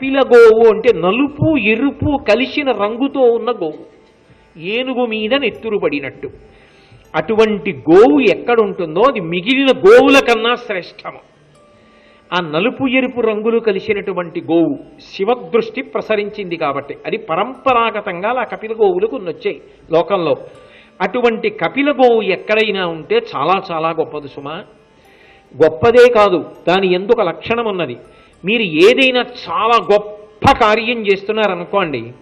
కపిల గోవు అంటే నలుపు ఎరుపు కలిసిన రంగుతో ఉన్న గోవు. ఏనుగు మీద నెత్తురుపడినట్టు. అటువంటి గోవు ఎక్కడుంటుందో అది మిగిలిన గోవుల కన్నా శ్రేష్టము. ఆ నలుపు ఎరుపు రంగులు కలిసినటువంటి గోవు శివదృష్టి ప్రసరించింది కాబట్టి. అది పరంపరాగతంగా ఆ కపిల గోవులు కొన్ని వచ్చాయి లోకంలో. అటువంటి కపిల గోవు ఎక్కడైనా ఉంటే చాలా చాలా గొప్పది సుమా. గొప్పదే కాదు దాని ఎందుకు లక్షణం ఉన్నది? మీరు ఏదైనా చాలా గొప్ప కార్యం చేస్తున్నారనుకోండి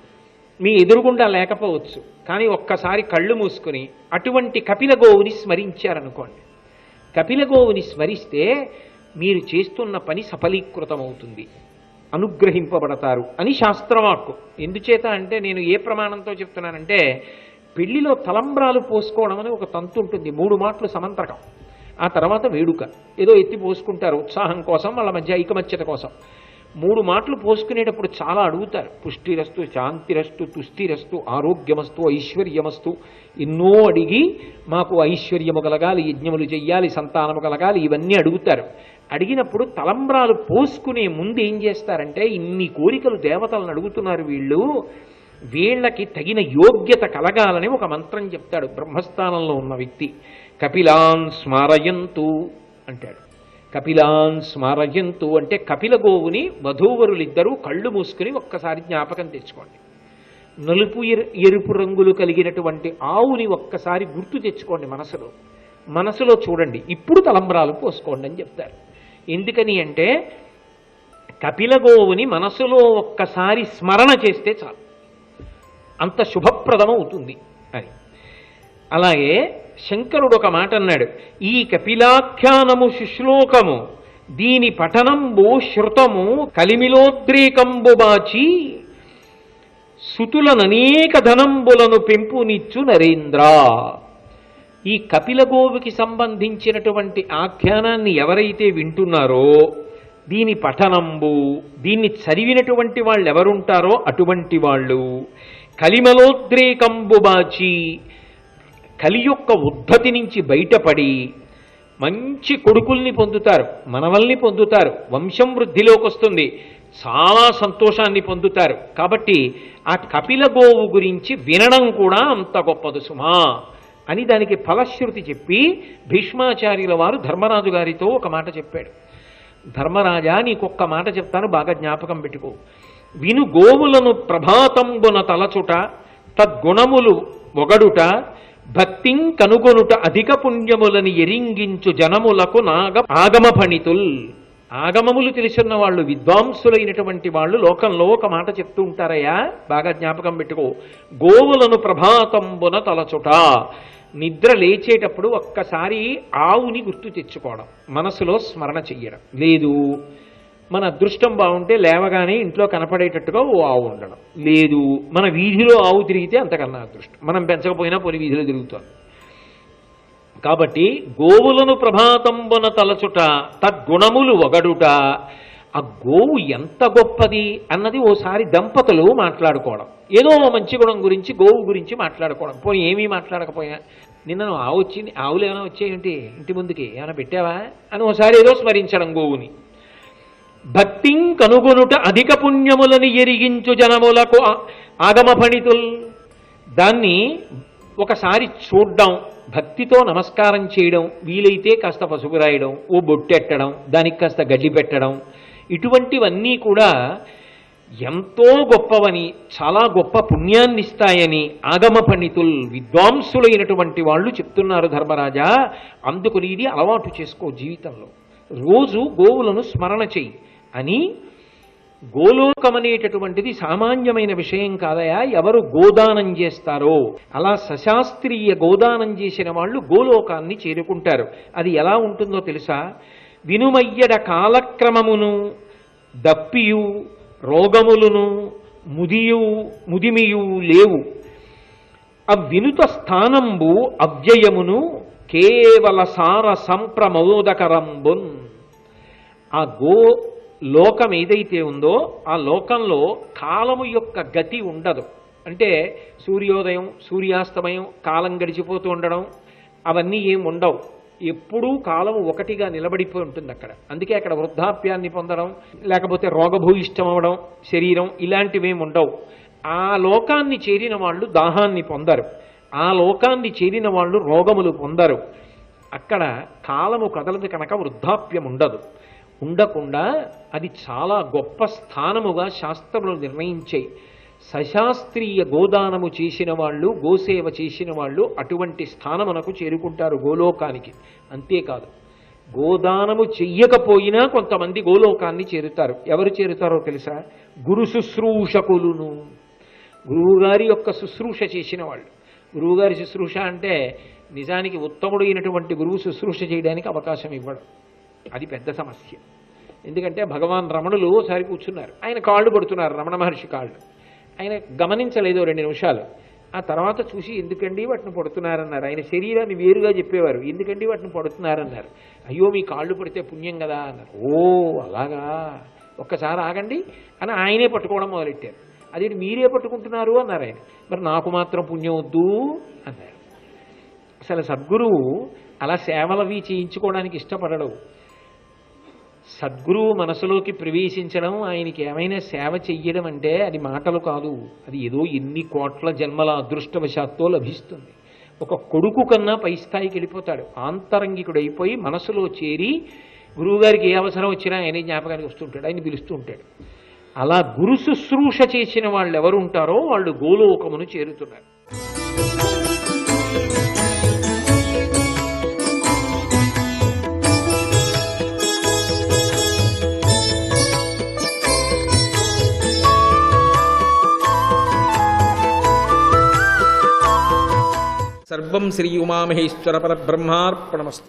మీ ఎదురుగుండా లేకపోవచ్చు. కానీ ఒక్కసారి కళ్ళు మూసుకుని అటువంటి కపిల గోవుని స్మరించారనుకోండి. కపిల గోవుని స్మరిస్తే మీరు చేస్తున్న పని సఫలీకృతమవుతుంది. అనుగ్రహింపబడతారు అని శాస్త్రవాక్కు. ఎందుచేత అంటే నేను ఏ ప్రమాణంతో చెప్తున్నానంటే పెళ్ళిలో తలంబ్రాలు పోసుకోవడం అని ఒక తంతు ఉంటుంది. మూడు మాటలు సమంత్రకం. ఆ తర్వాత వేడుక. ఏదో ఎత్తి పోసుకుంటారు ఉత్సాహం కోసం వాళ్ళ మధ్య ఐకమత్యత కోసం. మూడు మాటలు పోసుకునేటప్పుడు చాలా అడుగుతారు. పుష్టిరస్తు శాంతిరస్తు తుష్టిరస్తు ఆరోగ్యమస్తు ఐశ్వర్యమస్తు. ఎన్నో అడిగి మాకు ఐశ్వర్యము కలగాలి యజ్ఞములు చెయ్యాలి సంతానము కలగాలి ఇవన్నీ అడుగుతారు. అడిగినప్పుడు తలంబ్రాలు పోసుకునే ముందు ఏం చేస్తారంటే ఇన్ని కోరికలు దేవతలను అడుగుతున్నారు వీళ్ళు వీళ్ళకి తగిన యోగ్యత కలగాలని ఒక మంత్రం చెప్తాడు. బ్రహ్మస్థానంలో ఉన్న వ్యక్తి. కపిలాన్ స్మారయంతు అంటాడు. కపిలాన్ స్మారయంతు అంటే కపిల గోవుని వధూవరులిద్దరూ కళ్ళు మూసుకుని ఒక్కసారి జ్ఞాపకం తెచ్చుకోండి. నలుపు ఎరు- ఎరుపు రంగులు కలిగినటువంటి ఆవుని ఒక్కసారి గుర్తు తెచ్చుకోండి మనసులో. మనసులో చూడండి ఇప్పుడు తలంబ్రాలు పోసుకోండి అని చెప్తారు. ఎందుకని అంటే కపిల గోవుని మనసులో ఒక్కసారి స్మరణ చేస్తే చాలు. అంత శుభప్రదం అవుతుంది అని. అలాగే శంకరుడు ఒక మాట అన్నాడు ఈ కపిలాఖ్యానము శుశ్లోకము దీని పఠనంబు శృతము కలిమిలోద్రేకంబు బాచి సుతులననేక ధనంబులను పెంపునిచ్చు నరేంద్ర. ఈ కపిల గోవుకి సంబంధించినటువంటి ఆఖ్యానాన్ని ఎవరైతే వింటున్నారో దీని పఠనంబు దీన్ని చదివినటువంటి వాళ్ళు ఎవరుంటారో అటువంటి వాళ్ళు కలిమలోద్రేకంబు బాచి కలి యొక్క ఉద్ధతి నుంచి బయటపడి మంచి కొడుకుల్ని పొందుతారు మనవల్ని పొందుతారు వంశం వృద్ధిలోకి వస్తుంది చాలా సంతోషాన్ని పొందుతారు. కాబట్టి ఆ కపిల గోవు గురించి వినడం కూడా అంత గొప్పదు సుమా అని దానికి ఫలశ్రుతి చెప్పి భీష్మాచార్యుల వారు ధర్మరాజు గారితో ఒక మాట చెప్పాడు. ధర్మరాజా నీకొక్క మాట చెప్తాను బాగా జ్ఞాపకం పెట్టుకో. విను గోవులను ప్రభాతంబున తలచుట తద్గుణములు ఒగడుట భక్తిం కనుగొనుట అధిక పుణ్యములని ఎరింగించు జనములకు నాగ ఆగమ పణితుల్ ఆగమములు తెలిసిన వాళ్ళు విద్వాంసులైనటువంటి వాళ్ళు లోకంలో ఒక మాట చెప్తూ ఉంటారయ్యా. బాగా జ్ఞాపకం పెట్టుకో. గోవులను ప్రభాతంబున తలచుట. నిద్ర లేచేటప్పుడు ఒక్కసారి ఆవుని గుర్తు తెచ్చుకోవడం. మనసులో స్మరణ చెయ్యడం. లేదు. మన అదృష్టం బాగుంటే లేవగానే ఇంట్లో కనపడేటట్టుగా ఓ ఆవు ఉండడం. లేదు మన వీధిలో ఆవు తిరిగితే అంతకన్నా అదృష్టం. మనం పెంచకపోయినా పోని వీధిలో తిరుగుతాం. కాబట్టి గోవులను ప్రభాతంబున తలచుట తద్గుణములు ఒగడుట ఆ గోవు ఎంత గొప్పది అన్నది ఓసారి దంపతులు మాట్లాడుకోవడం. ఏదో ఓ మంచి గుణం గురించి గోవు గురించి మాట్లాడుకోవడం. పోనీ ఏమీ మాట్లాడకపోయా? నిన్న ఆవు వచ్చింది ఆవులు ఏమైనా వచ్చాయేంటి? ఇంటి ముందుకి ఏమైనా పెట్టావా? అని ఓసారి ఏదో స్మరించడం గోవుని. భక్తిం కనుగొనుట అధిక పుణ్యములని ఎరిగించు జనములకు ఆగమ పండితుల్ దాన్ని ఒకసారి చూడ్డం భక్తితో నమస్కారం చేయడం వీలైతే కాస్త పసుపు రాయడం ఓ బొట్టెట్టడం దానికి కాస్త గడ్డి పెట్టడం ఇటువంటివన్నీ కూడా ఎంతో గొప్పవని చాలా గొప్ప పుణ్యాన్ని ఇస్తాయని ఆగమ పండితుల్ విద్వాంసులైనటువంటి వాళ్ళు చెప్తున్నారు ధర్మరాజా. అందుకుని ఇది అలవాటు చేసుకో జీవితంలో. రోజు గోవులను స్మరణ చెయ్యి. అని గోలోకమనేటటువంటిది సామాన్యమైన విషయం కాదయా ఎవరు గోదానం చేస్తారో. అలా సశాస్త్రీయ గోదానం చేసిన వాళ్ళు గోలోకాన్ని చేరుకుంటారు. అది ఎలా ఉంటుందో తెలుసా? వినుమయ్యడ కాలక్రమమును దప్పియు రోగములను ముదియు ముదిమియు లేవు. ఆ వినుత స్థానంబు అవ్యయమును కేవల సార సంప్రమోదకరంబున్ ఆ గో లోకం ఏదైతే ఉందో ఆ లోకంలో కాలము యొక్క గతి ఉండదు. అంటే సూర్యోదయం సూర్యాస్తమయం కాలం గడిచిపోతూ ఉండడం అవన్నీ ఏం ఉండవు. ఎప్పుడూ కాలం ఒకటిగా నిలబడిపోయి ఉంటుంది అక్కడ. అందుకే అక్కడ వృద్ధాప్యాన్ని పొందడం లేకపోతే రోగభూయిష్టం అవడం శరీరం ఇలాంటివేమి ఉండవు. ఆ లోకాన్ని చేరిన వాళ్ళు దాహాన్ని పొందరు. ఆ లోకాన్ని చేరిన వాళ్ళు రోగములు పొందరు. అక్కడ కాలము కదలదు కనుక వృద్ధాప్యం ఉండదు. ఉండకుండా అది చాలా గొప్ప స్థానముగా శాస్త్రములు నిర్ణయించాయి. సశాస్త్రీయ గోదానము చేసిన వాళ్ళు గోసేవ చేసిన వాళ్ళు అటువంటి స్థానమునకు చేరుకుంటారు గోలోకానికి. అంతేకాదు గోదానము చెయ్యకపోయినా కొంతమంది గోలోకాన్ని చేరుతారు. ఎవరు చేరుతారో తెలుసా? గురు శుశ్రూషకులును. గురువుగారి యొక్క శుశ్రూష చేసిన వాళ్ళు గురువుగారి శుశ్రూష అంటే నిజానికి ఉత్తముడు అయినటువంటి గురువు శుశ్రూష చేయడానికి అవకాశం ఇవ్వడం. అది పెద్ద సమస్య. ఎందుకంటే భగవాన్ రమణులు ఒకసారి కూర్చున్నారు. ఆయన కాళ్ళు పడుతున్నారు రమణ మహర్షి కాళ్ళు. ఆయన గమనించలేదు రెండు నిమిషాలు. ఆ తర్వాత చూసి ఎందుకండి వాటిని పడుతున్నారన్నారు. ఆయన శరీరాన్ని వేరుగా చెప్పేవారు. ఎందుకండి వాటిని పడుతున్నారన్నారు. అయ్యో మీ కాళ్ళు పడితే పుణ్యం కదా అన్నారు. ఓ అలాగా. ఒక్కసారి ఆగండి అని ఆయనే పట్టుకోవడం మొదలెట్టారు. అది మీరే పట్టుకుంటున్నారు అన్నారు ఆయన. మరి నాకు మాత్రం పుణ్యం వద్దు అన్నారు. అసలు సద్గురువు అలా సేవలవి చేయించుకోవడానికి ఇష్టపడడు. సద్గురువు మనసులోకి ప్రవేశించడం ఆయనకి ఏమైనా సేవ చెయ్యడం అంటే అది మాటలు కాదు. అది ఏదో ఎన్ని కోట్ల జన్మల అదృష్టవశాత్తో లభిస్తుంది. ఒక కొడుకు కన్నా పై స్థాయికి వెళ్ళిపోతాడు. ఆంతరంగికుడు అయిపోయి మనసులో చేరి గురువుగారికి ఏ అవసరం వచ్చినా ఆయనే జ్ఞాపకానికి వస్తుంటాడు ఆయన పిలుస్తూ ఉంటాడు. అలా గురు శుశ్రూష చేసిన వాళ్ళు ఎవరు ఉంటారో వాళ్ళు గోలోకమును చేరుతున్నారు. సర్వం శ్రీ ఉమామహేశ్వర పరబ్రహ్మార్పణమస్తు.